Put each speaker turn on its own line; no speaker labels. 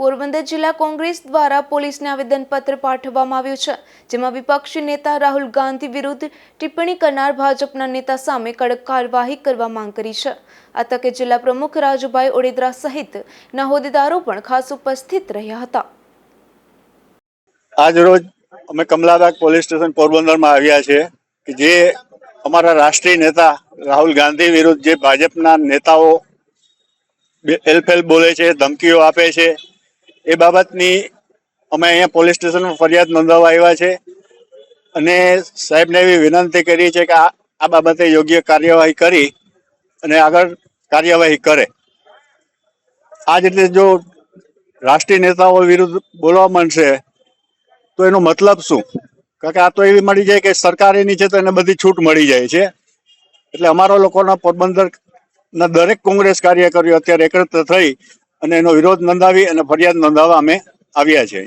પોરબંદર જિલ્લા કોંગ્રેસ દ્વારા પોલીસને આવેદનપત્ર પાઠવવામાં આવ્યું છે, જેમાં વિપક્ષી નેતા રાહુલ ગાંધી વિરુદ્ધ ટિપ્પણી કરનાર ભાજપના નેતા સામે કડક કાર્યવાહી કરવા માંગ કરી છે. આ તકે જિલ્લા પ્રમુખ રાજુભાઈ ઓડેદરા સહિત ના હોદ્દેદારો પણ ખાસ ઉપસ્થિત રહ્યા હતા.
આજ રોજ અમે કમલાબાગ પોલીસ સ્ટેશન પોરબંદરમાં આવ્યા છે કે જે અમારા રાષ્ટ્રીય નેતા રાહુલ ગાંધી વિરુદ્ધ જે ભાજપના નેતાઓ એલફેલ બોલે છે, ધમકીઓ આપે છે એ બાબતની અમે અહીંયા પોલીસ સ્ટેશનમાં ફરિયાદ નોંધાવવા આવ્યા છે. અને સાહેબને એવી વિનંતી કરી છે કે આ બાબતે યોગ્ય કાર્યવાહી કરી અને આગળ કાર્યવાહી કરે. આ જ રીતે જો રાષ્ટ્રીય નેતાઓ વિરુદ્ધ બોલવા માંડશે, તો એનો મતલબ શું? કારણ કે આ તો એવી મળી જાય કે સરકાર એની છે તો એને બધી છૂટ મળી જાય છે. એટલે અમારા લોકોના પોરબંદર ના દરેક કોંગ્રેસ કાર્યકરીઓ અત્યારે એકત્ર થઈ અને એનો વિરોધ નોંધાવી અને ફરિયાદ નોંધાવવા અમે આવ્યા છે